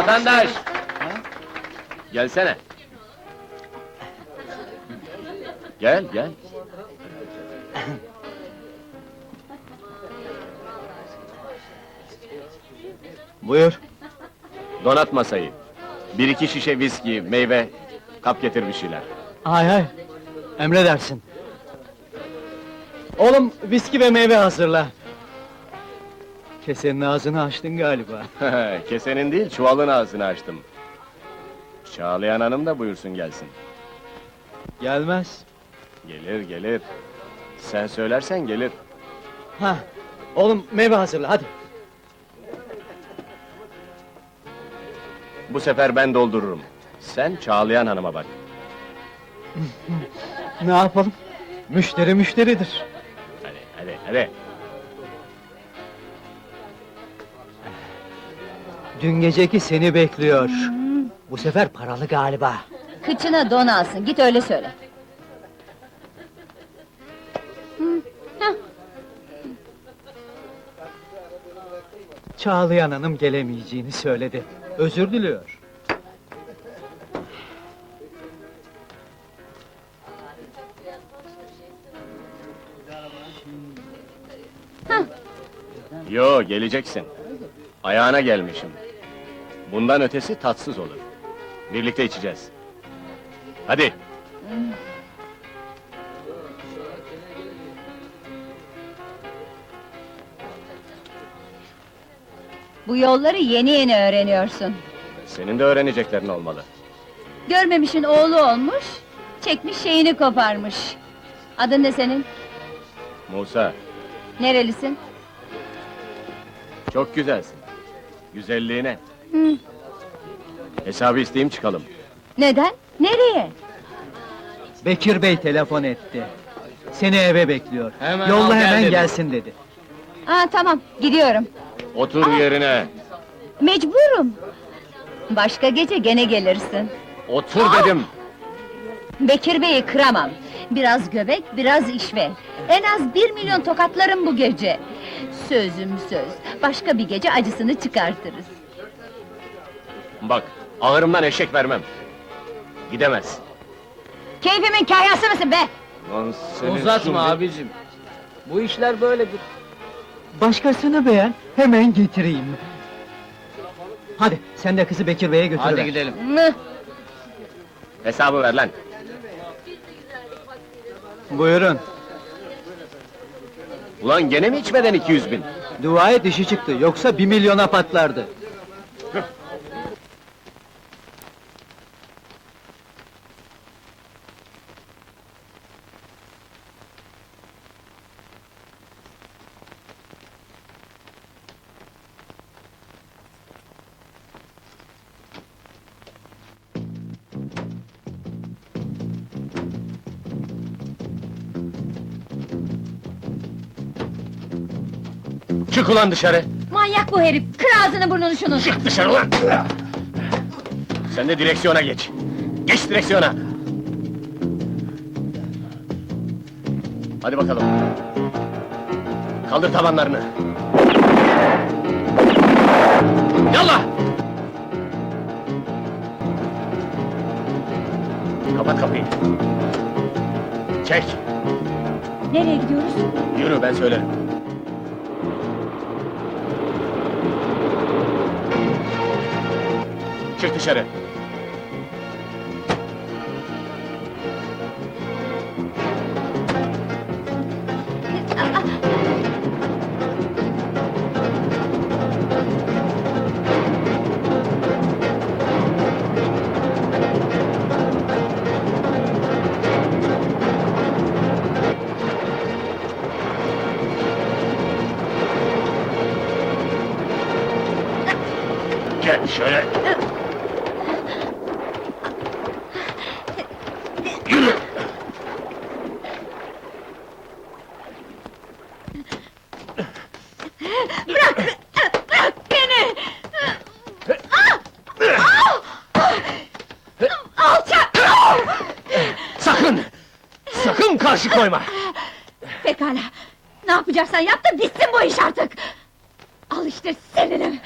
Vatandaş! Gelsene. Gel, gel. Buyur. Donat masayı. Bir iki şişe viski, meyve, kap getir bir şeyler. Hay hay. Emredersin. Oğlum viski ve meyve hazırla. Kesenin ağzını açtın galiba. Kesenin değil, çuvalın ağzını açtım. Çağlayan hanım da buyursun gelsin. Gelmez. Gelir, gelir. Sen söylersen gelir. Ha. Oğlum meyve hazırla hadi. Bu sefer ben doldururum. Sen Çağlayan hanıma bak. Ne yapalım? Müşteri müşteridir. Hadi, hadi, hadi. Dün geceki seni bekliyor. Bu sefer paralı galiba. Kıçına don alsın, git öyle söyle. Çağlayan hanım gelemeyeceğini söyledi. Özür diliyor. Yo, geleceksin. Ayağına gelmişim. Bundan ötesi tatsız olur. Birlikte içeceğiz. Hadi. Bu yolları yeni yeni öğreniyorsun. Senin de öğreneceklerin olmalı. Görmemişin oğlu olmuş, çekmiş şeyini koparmış. Adın ne senin? Musa, Nerelisin? çok güzelsin. Güzelliğine. Hı. Hesabı isteyeyim çıkalım. Neden? Nereye? Bekir Bey telefon etti. Seni eve bekliyor. Hemen Yolla gel hemen dedi. gelsin dedi. Aa tamam, gidiyorum. Otur yerine. Mecburum. Başka gece gene gelirsin. Otur dedim. Bekir Bey'i kıramam. Biraz göbek, biraz işve. En az bir milyon tokatlarım bu gece. Sözüm söz. Başka bir gece acısını çıkartırız. Bak, ağırımdan eşek vermem. Gidemez. Keyfimin kahyası mısın be? Lan senin Uzatma abicim. Bu işler böyledir. Başkasını beğen, hemen getireyim. Hadi, sen de kızı Bekir Bey'e götür. Hadi gidelim. Mıh! Hesabı ver lan. Buyurun. Ulan gene mi içmeden 200 bin? Dua et işi çıktı, yoksa bir milyona patlardı. Çık ulan dışarı. Manyak bu herif! Kır ağzını burnunu şunun! Çık dışarı ulan! Sen de direksiyona geç. Geç direksiyona. Hadi bakalım. Kaldır tabanlarını. Yallah! Kapat kapıyı. Çek. Nereye gidiyoruz? Yürü ben söylerim. Dışarı. Gel şöyle. karşı koyma! Pekala! Ne yapacaksan yap da bitsin bu iş artık! Al işte seninim!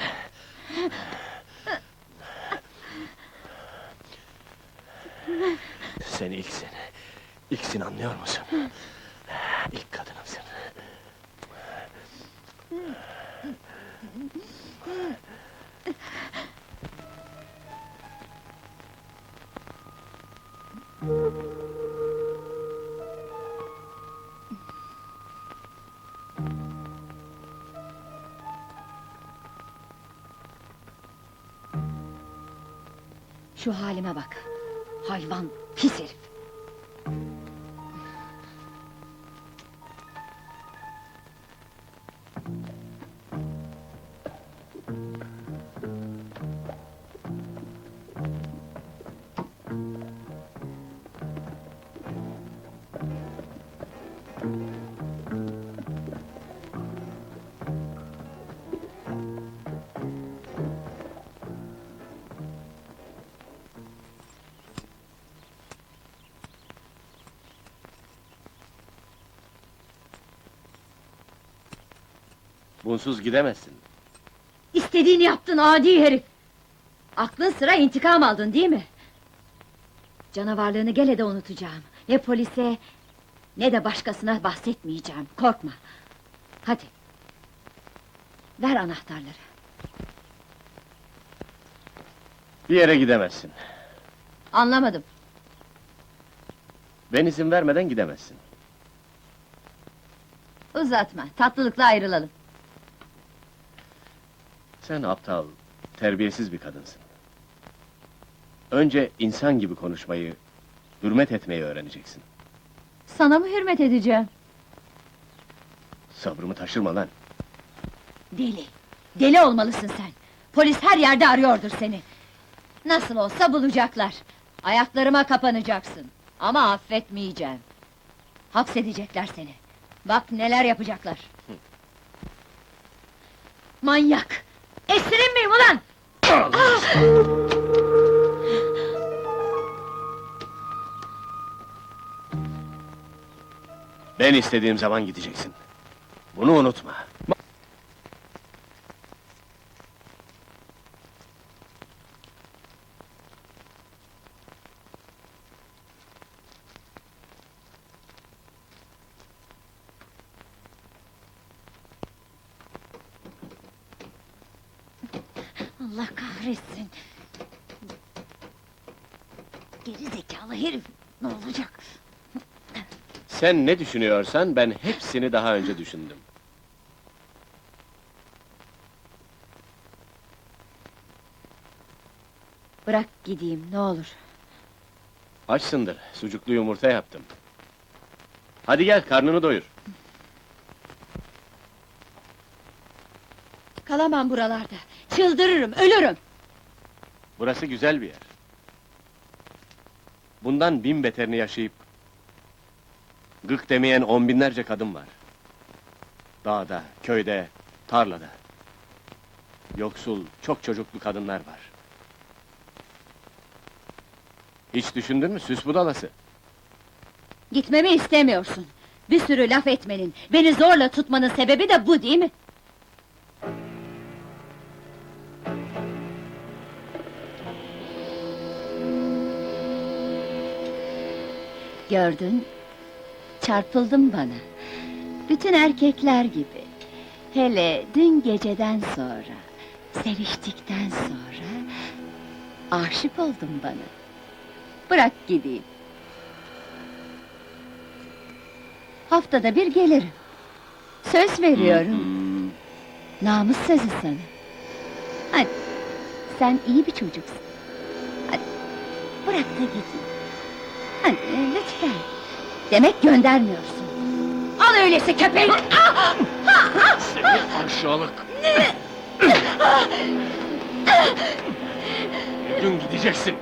Sen ilksin! İlksin anlıyor musun? İlk kadınımsın! Thank you. Şu halime bak. Hayvan, pis herif. Bunsuz gidemezsin. İstediğini yaptın adi herif! Aklın sıra intikam aldın değil mi? Canavarlığını gene de unutacağım. Ne polise, ne de başkasına bahsetmeyeceğim, korkma. Hadi. Ver anahtarları. Bir yere gidemezsin. Anlamadım. Ben izin vermeden gidemezsin. Uzatma, tatlılıkla ayrılalım. Sen aptal, terbiyesiz bir kadınsın. Önce insan gibi konuşmayı, hürmet etmeyi öğreneceksin. Sana mı hürmet edeceğim? Sabrımı taşırma lan. Deli! Deli olmalısın sen! Polis her yerde arıyordur seni! Nasıl olsa bulacaklar! Ayaklarıma kapanacaksın! Ama affetmeyeceğim! Hapsedecekler seni! Bak neler yapacaklar! Manyak! Ulan? Ben istediğim zaman gideceksin. Bunu unutma. Allah kahretsin! Geri zekalı herif! Ne olacak? Sen ne düşünüyorsan ben hepsini daha önce düşündüm. Bırak gideyim, ne olur! Açsındır, sucuklu yumurta yaptım. Hadi gel, karnını doyur. Kalamam buralarda! Çıldırırım, ölürüm! Burası güzel bir yer. Bundan bin beterini yaşayıp... ...gık demeyen on binlerce kadın var. Dağda, köyde, tarlada. Yoksul, çok çocuklu kadınlar var. Hiç düşündün mü süs budalası? Gitmemi istemiyorsun. Bir sürü laf etmenin, beni zorla tutmanın sebebi de bu değil mi? Gördün, çarpıldın bana. Bütün erkekler gibi. Hele dün geceden sonra, seviştikten sonra... ...aşık oldun bana. Bırak gideyim. Haftada bir gelirim. Söz veriyorum. Namus sözü sana. Hadi, sen iyi bir çocuksun. Hadi, bırak da gideyim. Hadi, lütfen. Demek göndermiyorsun. Al öyleyse köpeği! Ah! Aşağılık! Bir gün gideceksin!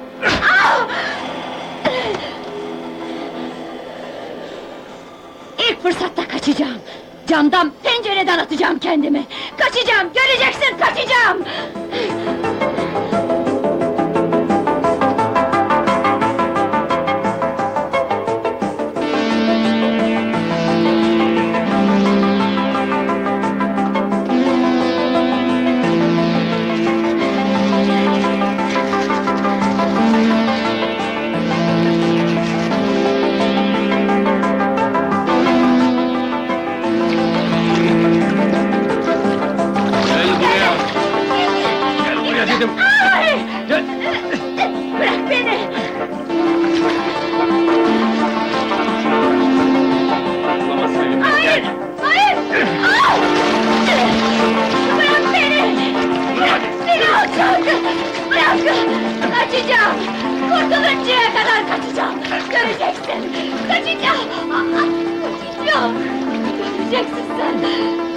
İlk fırsatta kaçacağım. Camdan, pencereden atacağım kendimi. Kaçacağım, göreceksin, kaçacağım! aşkım! Kaçacağım! Kurtuluncaya kadar kaçacağım! Göreceksin! Kaçacağım! Kaçacağım! Göreceksin sen!